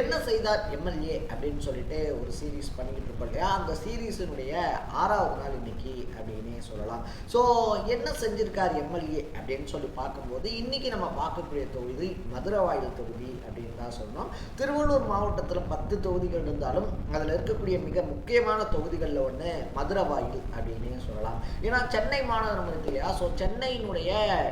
என்ன செய்தார் எம்எல்ஏ? அப்படின்னு சொல்லிட்டு ஒரு சீரீஸ் பண்ணிக்கிட்டு இருப்போம் இல்லையா? அந்த சீரீஸினுடைய ஆறாவது நாள் இன்னைக்கு அப்படின்னே சொல்லலாம். ஸோ என்ன செஞ்சிருக்கார் எம்எல்ஏ அப்படின்னு சொல்லி பார்க்கும்போது இன்னைக்கு நம்ம பார்க்கக்கூடிய தொகுதி மதுரவாயில் தொகுதி அப்படின்னு தான் சொன்னோம் திருவள்ளூர் மாவட்டத்தில் பத்து தொகுதிகள் இருந்தாலும் அதில் இருக்கக்கூடிய மிக முக்கியமான தொகுதிகளில் ஒன்று மதுரவாயில் அப்படின்னே சொல்லலாம். ஏன்னா சென்னை மாநகரம் இருக்கு இல்லையா? ஸோ சென்னையினுடைய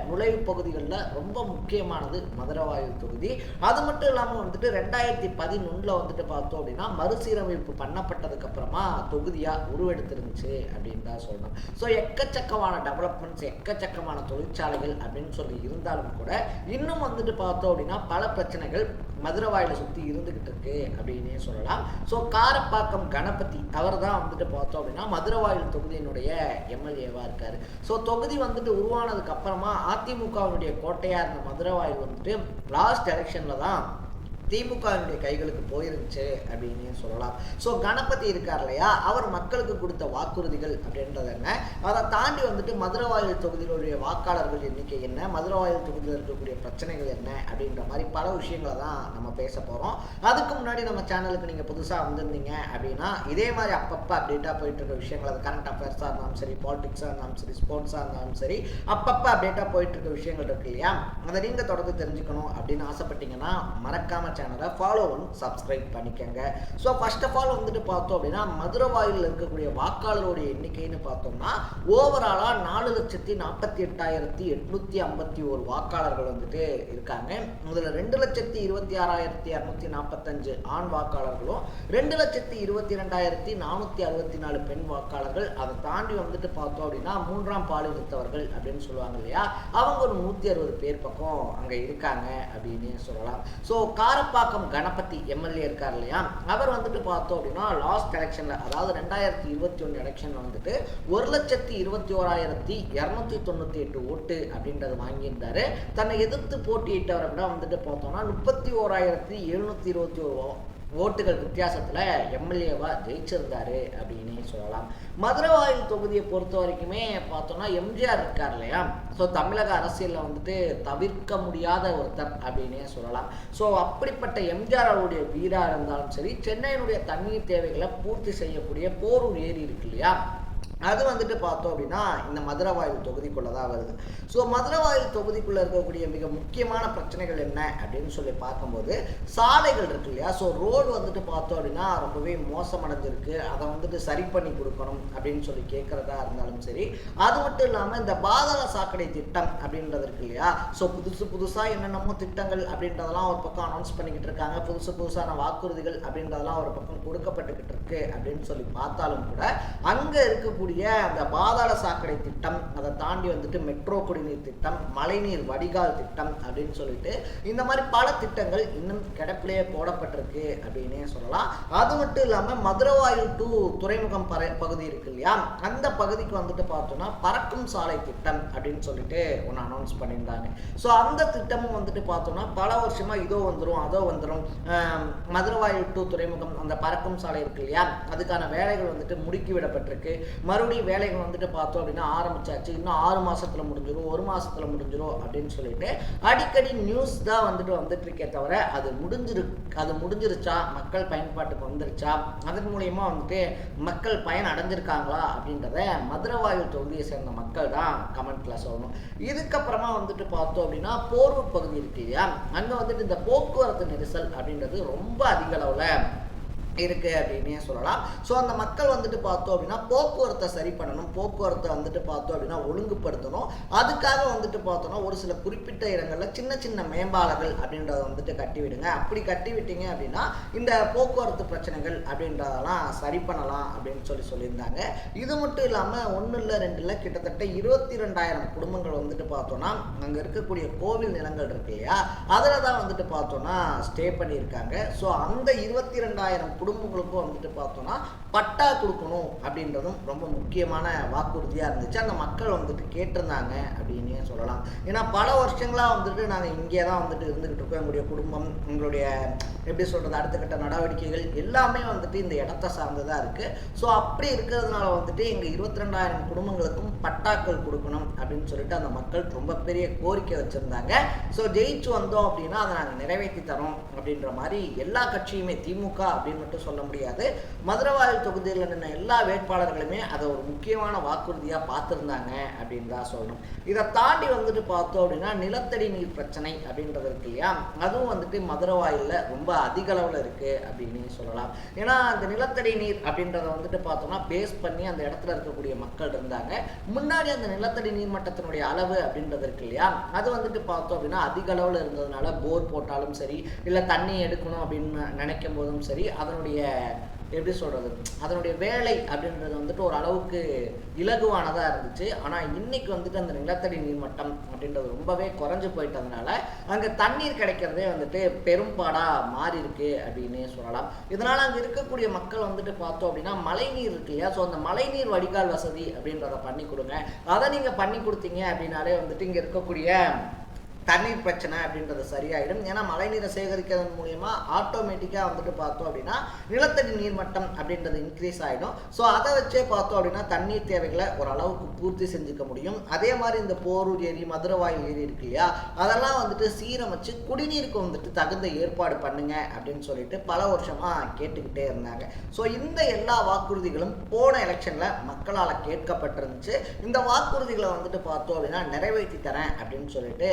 நுழைவு பகுதிகளில் ரொம்ப முக்கியமானது மதுரவாயில் தொகுதி. அது மட்டும் இல்லாமல் வந்துட்டு ரெண்டாயிரத்தி பதினொன்றில் வந்துட்டு பார்த்தோம் அப்படின்னா மறுசீரமைப்பு பண்ணப்பட்டதுக்கு அப்புறமா தொகுதியாக உருவெடுத்திருந்துச்சு அப்படின்னு தான் சொல்லணும். ஸோ எக்கச்சக்கமான டெவலப்மெண்ட்ஸ் எக்கச்சக்கமான தொழிற்சாலைகள் அப்படின்னு சொல்லி இருந்தாலும் கூட இன்னும் வந்துட்டு பார்த்தோம் அப்படின்னா பல பிரச்சனைகள் மதுரவாயில சுற்றி இருந்துகிட்டு இருக்கு அப்படின்னே சொல்லலாம். ஸோ காரப்பாக்கம் கணபதி அவர் தான் வந்துட்டு பார்த்தோம் அப்படின்னா மதுரவாயில் தொகுதியினுடைய எம்எல்ஏவாக இருக்காரு. ஸோ தொகுதி வந்துட்டு உருவானதுக்கு அப்புறமா அதிமுகவினுடைய கோட்டையாக இருந்த மதுரவாயில் வந்துட்டு லாஸ்ட் எலெக்ஷனில் தான் திமுகவினுடைய கைகளுக்கு போயிருந்துச்சு அப்படின்னு சொல்லலாம். ஸோ கணபதி இருக்கார் இல்லையா? அவர் மக்களுக்கு கொடுத்த வாக்குறுதிகள் அப்படின்றது என்ன? அதை தாண்டி வந்துட்டு மதுரவாயில் தொகுதியிலுடைய வாக்காளர்கள் எண்ணிக்கை என்ன? மதுரவாயில் தொகுதியில் இருக்கக்கூடிய பிரச்சனைகள் என்ன? அப்படின்ற மாதிரி பல விஷயங்களை தான் நம்ம பேச போகிறோம் அதுக்கு முன்னாடி நம்ம சேனலுக்கு நீங்கள் புதுசாக வந்திருந்தீங்க அப்படின்னா இதே மாதிரி அப்பப்போ அப்டேட்டாக போயிட்டு இருக்க விஷயங்கள் அது கரண்ட் அஃபேர்ஸாக இருந்தாலும் சரி பாலிடிக்ஸாக இருந்தாலும் சரி ஸ்போர்ட்ஸாக இருந்தாலும் சரி அப்பப்போ அப்டேட்டாக போயிட்டு இருக்க விஷயங்கள் இருக்கு இல்லையா? அதை நீங்கள் தொடர்ந்து தெரிஞ்சுக்கணும் அப்படின்னு ஆசைப்பட்டீங்கன்னா மறக்காம சேனலை ஃபாலோ சப்ஸ்கிரைப் பண்ணிக்கோங்க. ஸோ ஃபர்ஸ்ட் ஆஃப் ஆல் வந்துட்டு பார்த்தோம் அப்படின்னா மதுரை வாயிலில் இருக்கக்கூடிய வாக்காளருடைய எண்ணிக்கைன்னு பார்த்தோம்னா ஓவராலாக நாலு லட்சத்தி நாற்பத்தி எட்டாயிரத்தி எட்நூத்தி ஐம்பத்தி ஒரு வாக்காளர்கள் வந்துட்டு இருக்காங்க. இதில் ரெண்டு லட்சத்தி இருபத்தி ஆறாயிரத்தி இரநூத்தி நாற்பத்தஞ்சு ஆண் வாக்காளர்களும் ரெண்டு லட்சத்தி இருபத்தி ரெண்டாயிரத்தி நானூற்றி அறுபத்தி நாலு பெண் வாக்காளர்கள். அதை தாண்டி வந்துட்டு பார்த்தோம் அப்படின்னா மூன்றாம் பாலினத்தவர்கள் அப்படின்னு சொல்லுவாங்க இல்லையா? அவங்க ஒரு நூற்றி அறுபது பேர் பக்கம் அங்கே இருக்காங்க அப்படின்னு சொல்லலாம். ஸோ காரப்பாக்கம் கணபதி எம்எல்ஏ இருக்கார் இல்லையா? அவர் வந்துட்டு பார்த்தோம் அப்படின்னா லாஸ்ட் எலெக்ஷனில் அதாவது ரெண்டாயிரத்தி இருபத்தி ஒன்று எலெக்ஷனில் வந்துட்டு ஒரு லட்சத்தி இருபத்தி ஓராயிரத்தி இரநூத்தி தொண்ணூற்றி எட்டு ஓட்டு அப்படின்றது வாங்கியிருந்தாரு. தன்னை எதிர்த்து போட்டியிட்டவர் அப்படின்னா வந்துட்டு பார்த்தோம்னா முப்பத்தி ஓராயிரத்தி எழுநூற்றி இருபத்தி ஒரு ஓட்டுகள் வித்தியாசத்தில் எம்எல்ஏவாக ஜெயிச்சிருந்தாரு அப்படின்னு சொல்லலாம். மதுரவாயில் தொகுதியை பொறுத்த வரைக்குமே பார்த்தோம்னா எம்ஜிஆர் இருக்கார் இல்லையா? ஸோ தமிழக அரசியலில் வந்துட்டு தவிர்க்க முடியாத ஒருத்தர் அப்படின்னே சொல்லலாம். ஸோ அப்படிப்பட்ட எம்ஜிஆர் அவருடைய வீராக இருந்தாலும் சரி சென்னையினுடைய தண்ணீர் தேவைகளை பூர்த்தி செய்யக்கூடிய போரூர் ஏரி இருக்கு இல்லையா? அது வந்துட்டு பார்த்தோம் அப்படின்னா இந்த மதுரவாயில் தொகுதிக்குள்ளே தான் வருது. ஸோ மதுரவாயில் தொகுதிக்குள்ளே இருக்கக்கூடிய மிக முக்கியமான பிரச்சனைகள் என்ன அப்படின்னு சொல்லி பார்க்கும்போது சாலைகள் இருக்கு இல்லையா? ஸோ ரோடு வந்துட்டு பார்த்தோம் அப்படின்னா ரொம்பவே மோசமடைஞ்சிருக்கு. அதை வந்துட்டு சரி பண்ணி கொடுக்கணும் அப்படின்னு சொல்லி கேட்குறதா இருந்தாலும் சரி அது மட்டும் இல்லாமல் இந்த பாதாள சாக்கடை திட்டம் அப்படின்றது இருக்கு இல்லையா? ஸோ புதுசு புதுசாக என்னென்னமோ திட்டங்கள் அப்படின்றதெல்லாம் ஒரு பக்கம் அனௌன்ஸ் பண்ணிக்கிட்டு இருக்காங்க. புதுசு புதுசான வாக்குறுதிகள் அப்படின்றதெல்லாம் ஒரு பக்கம் கொடுக்கப்பட்டுக்கிட்டு இருக்கு அப்படின்னு சொல்லி பார்த்தாலும் கூட அங்கே இருக்கக்கூடிய அந்த பாதாள சாக்கடை திட்டம் அதை தாண்டி வந்துட்டு மெட்ரோ குடிநீர் திட்டம் மழைநீர் வடிகால் திட்டம் அப்படின்னு சொல்லிட்டு இந்த மாதிரி பல திட்டங்கள் இன்னும் கிடப்பிலேயே போடப்பட்டிருக்கு அப்படின்னே சொல்லலாம். அது மட்டும் இல்லாமல் மதுரவாயில் டு துறைமுகம் பற பகுதி இருக்கு இல்லையா? அந்த பகுதிக்கு வந்துட்டு பார்த்தோம்னா பறக்கும் சாலை திட்டம் அப்படின்னு சொல்லிட்டு ஒன்று அனௌன்ஸ் பண்ணியிருந்தாங்க. ஸோ அந்த திட்டமும் வந்துட்டு பார்த்தோம்னா பல வருஷமா இதோ வந்துடும் அதோ வந்துடும் மதுரவாயில் டு துறைமுகம் அந்த பறக்கும் சாலை இருக்கு இல்லையா? அதுக்கான வேலைகள் வந்துட்டு முடுக்கி விடப்பட்டிருக்கு. மறுபடியும் வேலைகள் வந்துட்டு பார்த்தோம் அப்படின்னா ஆரம்பிச்சாச்சு. இன்னும் ஆறு மாசத்துல முடிஞ்சிடும் ஒரு மாசத்துல முடிஞ்சிடும் அப்படின்னு சொல்லிட்டு அடிக்கடி நியூஸ் தான் வந்துட்டு வந்துட்டு இருக்கே தவிர அது முடிஞ்சிரு அது முடிஞ்சிருச்சா? மக்கள் பயன்பாட்டுக்கு வந்துருச்சா? அதன் மூலயமா வந்துட்டு மக்கள் பயன் அடைஞ்சிருக்காங்களா? அப்படின்றத மதுரவாயு தொகுதியை சேர்ந்த மக்கள் தான் கமெண்ட்ல சொல்லணும். இதுக்கப்புறமா வந்துட்டு பார்த்தோம் அப்படின்னா போரூர் பகுதி இருக்கு இல்லையா? அங்க வந்துட்டு இந்த போக்குவரத்து நெரிசல் அப்படின்றது ரொம்ப அதிக அளவுல இருக்கு அப்படின்னே சொல்லலாம். ஸோ அந்த மக்கள் வந்துட்டு பார்த்தோம் அப்படின்னா போக்குவரத்தை சரி பண்ணணும். போக்குவரத்தை வந்துட்டு பார்த்தோம் அப்படின்னா ஒழுங்குபடுத்தணும். அதுக்காக வந்துட்டு பார்த்தோம்னா ஒரு சில குறிப்பிட்ட இடங்களில் சின்ன சின்ன மேம்பாலங்கள் அப்படின்றத வந்துட்டு கட்டிவிடுங்க. அப்படி கட்டிவிட்டீங்க அப்படின்னா இந்த போக்குவரத்து பிரச்சனைகள் அப்படின்றதெல்லாம் சரி பண்ணலாம் அப்படின்னு சொல்லி சொல்லியிருந்தாங்க. இது மட்டும் இல்லாமல் ஒன்றும் இல்லை ரெண்டு இல்லை கிட்டத்தட்ட இருபத்தி ரெண்டாயிரம் குடும்பங்கள் வந்துட்டு பார்த்தோம்னா அங்கே இருக்கக்கூடிய கோவில் நிலங்கள் இருக்கு இல்லையா? அதில் தான் வந்துட்டு பார்த்தோம்னா ஸ்டே பண்ணியிருக்காங்க. ஸோ அந்த இருபத்தி ரெண்டாயிரம் குடும்பங்களுக்கும் வந்துட்டு பார்த்தோம்னா பட்டா கொடுக்கணும் அப்படின்றதும் ரொம்ப முக்கியமான வாக்குறுதியாக இருந்துச்சு. அந்த மக்கள் வந்துட்டு கேட்டிருந்தாங்க அப்படின்னே சொல்லலாம். ஏன்னா பல வருஷங்களாக வந்துட்டு நாங்கள் இங்கே தான் வந்துட்டு இருந்துக்கிட்டு இருக்கோம். எங்களுடைய குடும்பம் எங்களுடைய எப்படி சொல்கிறது அடுத்த கட்ட நடவடிக்கைகள் எல்லாமே வந்துட்டு இந்த இடத்த சார்ந்ததாக இருக்குது ஸோ அப்படி இருக்கிறதுனால வந்துட்டு எங்கள் இருபத்தி ரெண்டாயிரம் குடும்பங்களுக்கும் பட்டாக்கள் கொடுக்கணும் அப்படின்னு சொல்லிட்டு அந்த மக்கள் ரொம்ப பெரிய கோரிக்கை வச்சுருந்தாங்க. ஸோ ஜெயிச்சு வந்தோம் அப்படின்னா அதை நாங்கள் நிறைவேற்றி தரோம் அப்படின்ற மாதிரி எல்லா கட்சியுமே திமுக அப்படின்னு மட்டும் சொல்ல முடியாது. மதுரவாயில் தொகுதியில் நின்ற எல்லா வேட்பாளர்களுமே அதை ஒரு முக்கியமான வாக்குறுதியாக பார்த்துருந்தாங்க அப்படின்னு தான் சொல்லணும். இதை தாண்டி வந்துட்டு பார்த்தோம் அப்படின்னா நிலத்தடி நீர் பிரச்சனை அப்படின்றது இருக்கு இல்லையா? அதுவும் வந்துட்டு மதுரவாயிலில் ரொம்ப அதிக அளவில் இருக்குது அப்படின்னு சொல்லலாம். ஏன்னா அந்த நிலத்தடி நீர் அப்படின்றத வந்துட்டு பார்த்தோம்னா பேஸ் பண்ணி அந்த இடத்துல இருக்கக்கூடிய மக்கள் இருந்தாங்க. முன்னாடி அந்த நிலத்தடி நீர் மட்டத்தினுடைய அளவு அப்படின்றது இருக்கு இல்லையா? அது வந்துட்டு பார்த்தோம் அப்படின்னா அதிக அளவில் இருந்ததுனால போர் போட்டாலும் சரி இல்லை தண்ணி எடுக்கணும் அப்படின்னு நினைக்கும் போதும் சரி அதனுடைய எப்படி சொல்கிறது அதனுடைய வேலை அப்படின்றது வந்துட்டு ஒரு அளவுக்கு இலகுவானதாக இருந்துச்சு. ஆனால் இன்னைக்கு வந்துட்டு அந்த நிலத்தடி நீர்மட்டம் அப்படின்றது ரொம்பவே குறைஞ்சு போயிட்டதுனால அங்கே தண்ணீர் கிடைக்கிறதே வந்துட்டு பெரும்பாடாக மாறி இருக்கு அப்படின்னே சொல்லலாம். இதனால் அங்கே இருக்கக்கூடிய மக்கள் வந்துட்டு பார்த்தோம் அப்படின்னா மழைநீர் இருக்கு இல்லையா? ஸோ அந்த மழைநீர் வடிகால் வசதி அப்படின்றத பண்ணி கொடுங்க. அதை நீங்கள் பண்ணி கொடுத்தீங்க அப்படின்னாலே வந்துட்டு இங்கே இருக்கக்கூடிய தண்ணீர் பிரச்சனை அப்படின்றது சரியாயிடும். ஏன்னா மழைநீரை சேகரிக்கிறதன் மூலயமா ஆட்டோமேட்டிக்காக வந்துட்டு பார்த்தோம் அப்படின்னா நிலத்தடி நீர்மட்டம் அப்படின்றது இன்க்ரீஸ் ஆகிடும் ஸோ அதை வச்சே பார்த்தோம் அப்படின்னா தண்ணீர் தேவைகளை ஓரளவுக்கு பூர்த்தி செஞ்சுக்க முடியும். அதே மாதிரி இந்த போரூர் ஏரி மதுரவாயில் ஏரி இருக்கு இல்லையா? அதெல்லாம் வந்துட்டு சீரமைச்சு குடிநீருக்கு வந்துட்டு தகுந்த ஏற்பாடு பண்ணுங்க அப்படின்னு சொல்லிட்டு பல வருஷமாக கேட்டுக்கிட்டே இருந்தாங்க. ஸோ இந்த எல்லா வாக்குறுதிகளும் போன எலெக்ஷனில் மக்களால் கேட்கப்பட்டிருந்துச்சு. இந்த வாக்குறுதிகளை வந்துட்டு பார்த்தோம் அப்படின்னா நிறைவேற்றி தரேன் அப்படின்னு சொல்லிட்டு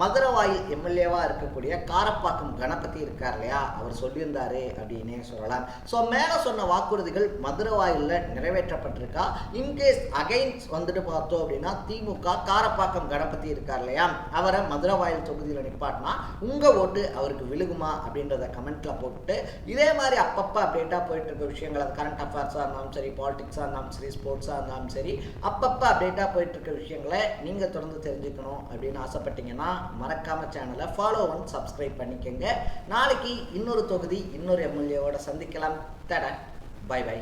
மதுரவாயில் எம்எல்ஏவாக இருக்கக்கூடிய காரப்பாக்கம் கணபதி இருக்கார் இல்லையா? அவர் சொல்லியிருந்தாரு அப்படின்னே சொல்லலாம். ஸோ மேலே சொன்ன வாக்குறுதிகள் மதுரவாயில் நிறைவேற்றப்பட்டிருக்கா? இன்கேஸ் அகைன்ஸ் வந்துட்டு பார்த்தோம் அப்படின்னா திமுக காரப்பாக்கம் கணபதி இருக்கார் இல்லையா? அவரை மதுரவாயில் தொகுதியில் நிப்பாட்டினா உங்கள் ஓட்டு அவருக்கு விழுகுமா அப்படின்றத கமெண்ட்ல போட்டுட்டு இதே மாதிரி அப்பப்போ அப்டேட்டாக போயிட்டு இருக்க விஷயங்கள் அது கரண்ட் அஃபேர்ஸாக இருந்தாலும் சரி பாலிடிக்ஸாக இருந்தாலும் சரி ஸ்போர்ட்ஸாக இருந்தாலும் சரி அப்பப்போ அப்டேட்டாக போயிட்டு இருக்க விஷயங்களை நீங்கள் தொடர்ந்து தெரிஞ்சுக்கணும் அப்படின்னு ஆசைப்பட்டீங்கன்னா மறக்காம சேனலை ஃபாலோ ஒன் சப்ஸ்கிரைப் பண்ணிக்கோங்க. நாளைக்கு இன்னொரு தொகுதி இன்னொரு எம்எல்ஏவோட சந்திக்கலாம். தட. By by